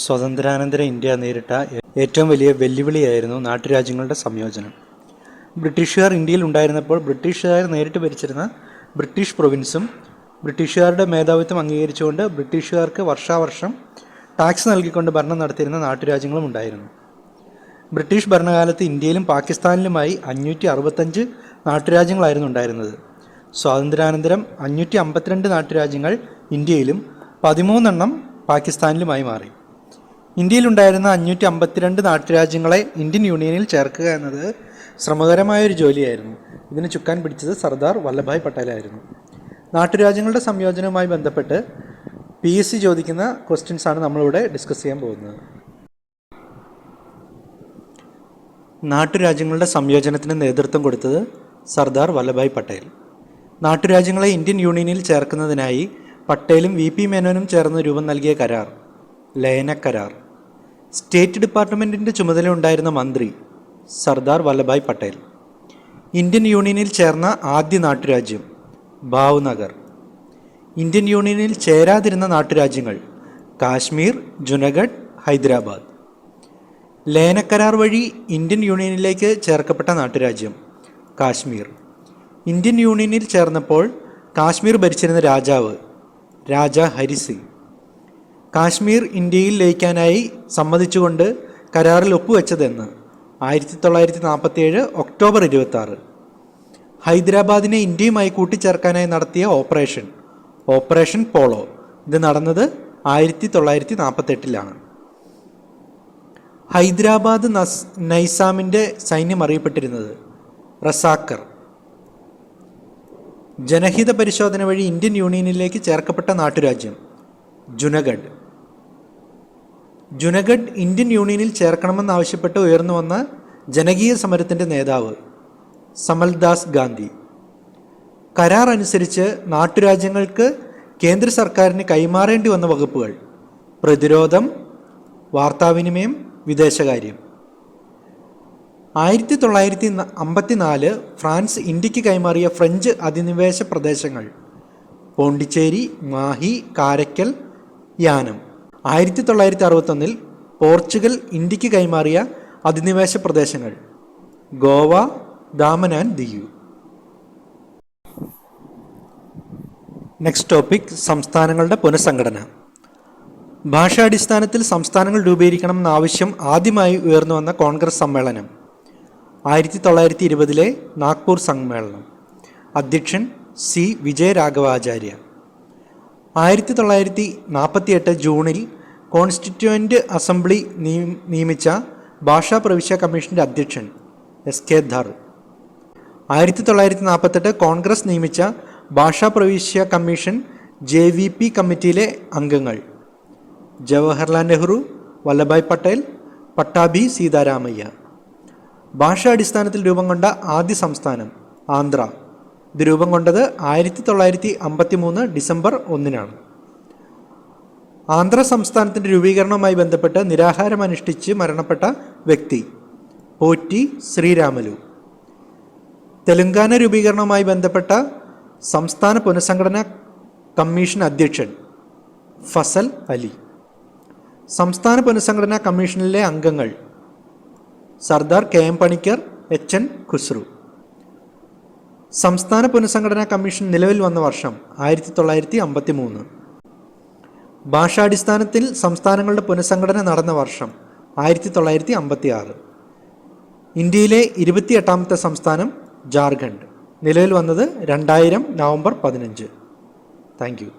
സ്വാതന്ത്ര്യാനന്തര ഇന്ത്യ നേരിട്ട ഏറ്റവും വലിയ വെല്ലുവിളിയായിരുന്നു നാട്ടുരാജ്യങ്ങളുടെ സംയോജനം. ബ്രിട്ടീഷുകാർ ഇന്ത്യയിൽ ഉണ്ടായിരുന്നപ്പോൾ ബ്രിട്ടീഷുകാർ നേരിട്ട് ഭരിച്ചിരുന്ന ബ്രിട്ടീഷ് പ്രൊവിൻസും ബ്രിട്ടീഷുകാരുടെ മേധാവിത്വം അംഗീകരിച്ചുകൊണ്ട് ബ്രിട്ടീഷുകാർക്ക് വർഷാവർഷം ടാക്സ് നൽകിക്കൊണ്ട് ഭരണം നടത്തിയിരുന്ന നാട്ടുരാജ്യങ്ങളും ഉണ്ടായിരുന്നു. ബ്രിട്ടീഷ് ഭരണകാലത്ത് ഇന്ത്യയിലും പാകിസ്ഥാനിലുമായി അഞ്ഞൂറ്റി അറുപത്തഞ്ച് നാട്ടുരാജ്യങ്ങളായിരുന്നു ഉണ്ടായിരുന്നത്. സ്വാതന്ത്ര്യാനന്തരം അഞ്ഞൂറ്റി അമ്പത്തിരണ്ട് നാട്ടുരാജ്യങ്ങൾ ഇന്ത്യയിലും പതിമൂന്നെണ്ണം പാകിസ്ഥാനിലുമായി മാറി. ഇന്ത്യയിലുണ്ടായിരുന്ന അഞ്ഞൂറ്റി അമ്പത്തിരണ്ട് നാട്ടുരാജ്യങ്ങളെ ഇന്ത്യൻ യൂണിയനിൽ ചേർക്കുക എന്നത് ശ്രമകരമായ ഒരു ജോലിയായിരുന്നു. ഇതിന് ചുക്കാൻ പിടിച്ചത് സർദാർ വല്ലഭായ് പട്ടേലായിരുന്നു. നാട്ടുരാജ്യങ്ങളുടെ സംയോജനവുമായി ബന്ധപ്പെട്ട് പി എസ് സി ചോദിക്കുന്ന ക്വസ്റ്റ്യൻസ് ആണ് നമ്മളിവിടെ ഡിസ്കസ് ചെയ്യാൻ പോകുന്നത്. നാട്ടുരാജ്യങ്ങളുടെ സംയോജനത്തിന് നേതൃത്വം കൊടുത്തത് സർദാർ വല്ലഭായ് പട്ടേൽ. നാട്ടുരാജ്യങ്ങളെ ഇന്ത്യൻ യൂണിയനിൽ ചേർക്കുന്നതിനായി പട്ടേലും വി പി മേനോനും ചേർന്ന് രൂപം നൽകിയ കരാർ ലയന കരാർ സ്റ്റേറ്റ് ഡിപ്പാർട്ട്മെന്റിന്റെ ചുമതല ഉണ്ടായിരുന്ന മന്ത്രി സർദാർ വല്ലഭായ് പട്ടേൽ. ഇന്ത്യൻ യൂണിയനിൽ ചേർന്ന ആദ്യ നാട്ടുരാജ്യം ഭാവ്നഗർ ഇന്ത്യൻ യൂണിയനിൽ ചേരാതിരുന്ന നാട്ടുരാജ്യങ്ങൾ കാശ്മീർ ജുനഗഡ് ഹൈദരാബാദ്. ലയനക്കരാർ വഴി ഇന്ത്യൻ യൂണിയനിലേക്ക് ചേർക്കപ്പെട്ട നാട്ടുരാജ്യം കാശ്മീർ. ഇന്ത്യൻ യൂണിയനിൽ ചേർന്നപ്പോൾ കാശ്മീർ ഭരിച്ചിരുന്ന രാജാവ് രാജ ഹരിസിംഗ്. കാശ്മീർ ഇന്ത്യയിൽ ലയിക്കാനായി സമ്മതിച്ചുകൊണ്ട് കരാറിൽ ഒപ്പുവെച്ചതെന്ന് ആയിരത്തി തൊള്ളായിരത്തി നാൽപ്പത്തിയേഴ് ഒക്ടോബർ ഇരുപത്തി ആറ് ഹൈദരാബാദിനെ ഇന്ത്യയുമായി കൂട്ടിച്ചേർക്കാനായി നടത്തിയ ഓപ്പറേഷൻ ഓപ്പറേഷൻ പോളോ. ഇത് നടന്നത് ആയിരത്തി തൊള്ളായിരത്തി നാൽപ്പത്തെട്ടിലാണ് ഹൈദരാബാദ് നസ് നൈസാമിന്റെ സൈന്യം അറിയപ്പെട്ടിരുന്നത് റസാക്കർ. ജനഹിത പരിശോധന വഴി ഇന്ത്യൻ യൂണിയനിലേക്ക് ചേർക്കപ്പെട്ട നാട്ടുരാജ്യം ജുനഗഡ്. ജുനഗഡ് ഇന്ത്യൻ യൂണിയനിൽ ചേർക്കണമെന്നാവശ്യപ്പെട്ട് ഉയർന്നു വന്ന ജനകീയ സമരത്തിന്റെ നേതാവ് സമൽദാസ് ഗാന്ധി. കരാർ അനുസരിച്ച് നാട്ടുരാജ്യങ്ങൾക്ക് കേന്ദ്ര സർക്കാരിന് കൈമാറേണ്ടി വന്ന വകുപ്പുകൾ പ്രതിരോധം വാർത്താവിനിമയം വിദേശകാര്യം. ആയിരത്തി തൊള്ളായിരത്തി അമ്പത്തിനാല് ഫ്രാൻസ് ഇന്ത്യയ്ക്ക് കൈമാറിയ ഫ്രഞ്ച് അധിനിവേശ പ്രദേശങ്ങൾ പോണ്ടിച്ചേരി മാഹി കാരക്കൽ യാനം. ആയിരത്തി തൊള്ളായിരത്തി അറുപത്തൊന്നിൽ പോർച്ചുഗൽ ഇന്ത്യയ്ക്ക് കൈമാറിയ അധിനിവേശ പ്രദേശങ്ങൾ Goa Daman and Diu next topic സംസ്ഥാനങ്ങളുടെ പുനഃസംഘടന. ഭാഷാടിസ്ഥാനത്തിൽ സംസ്ഥാനങ്ങൾ രൂപീകരിക്കണം എന്ന ആവശ്യം ആദ്യമായി ഉയർന്നു വന്ന കോൺഗ്രസ് സമ്മേളനം. ആയിരത്തി തൊള്ളായിരത്തി ഇരുപതിലെ നാഗ്പൂർ സമ്മേളനം. അധ്യക്ഷൻ സി വിജയരാഘവാചാര്യ. ആയിരത്തി തൊള്ളായിരത്തി നാൽപ്പത്തിയെട്ട് ജൂണിൽ കോൺസ്റ്റിറ്റ്യൂവന്റ് അസംബ്ലി നിയ- നിയമിച്ച ഭാഷാ പ്രവിശ്യ കമ്മീഷന്റെ അധ്യക്ഷൻ എസ് കെ ധർ. ആയിരത്തി തൊള്ളായിരത്തി നാൽപ്പത്തെട്ട് കോൺഗ്രസ് നിയമിച്ച ഭാഷാ പ്രവിശ്യ കമ്മീഷൻ ജെ വി പി കമ്മിറ്റിയിലെ അംഗങ്ങൾ ജവഹർലാൽ നെഹ്റു വല്ലഭായ് പട്ടേൽ പട്ടാഭി സീതാരാമയ്യ. ഭാഷാടിസ്ഥാനത്തിൽ രൂപം കൊണ്ട ആദ്യ സംസ്ഥാനം ആന്ധ്ര. ഇത് രൂപം കൊണ്ടത് ആയിരത്തി തൊള്ളായിരത്തി അമ്പത്തി മൂന്ന് ഡിസംബർ ഒന്നിനാണ്. ആന്ധ്ര സംസ്ഥാനത്തിന്റെ രൂപീകരണവുമായി ബന്ധപ്പെട്ട് നിരാഹാരം അനുഷ്ഠിച്ച് മരണപ്പെട്ട വ്യക്തി പോറ്റി ശ്രീരാമലു. തെലങ്കാന രൂപീകരണവുമായി ബന്ധപ്പെട്ട സംസ്ഥാന പുനഃസംഘടന കമ്മീഷൻ അധ്യക്ഷൻ ഫസൽ അലി. സംസ്ഥാന പുനഃസംഘടനാ കമ്മീഷനിലെ അംഗങ്ങൾ Sardar K M Panikkar H N Khusru. സംസ്ഥാന പുനഃസംഘടനാ കമ്മീഷൻ നിലവിൽ വന്ന വർഷം ആയിരത്തി തൊള്ളായിരത്തി അമ്പത്തി മൂന്ന് ഭാഷാടിസ്ഥാനത്തിൽ സംസ്ഥാനങ്ങളുടെ പുനഃസംഘടന നടന്ന വർഷം ആയിരത്തി തൊള്ളായിരത്തി അമ്പത്തി ആറ് ഇന്ത്യയിലെ ഇരുപത്തിയെട്ടാമത്തെ സംസ്ഥാനം ജാർഖണ്ഡ്. നിലവിൽ വന്നത് രണ്ടായിരം നവംബർ പതിനഞ്ച്. Thank you.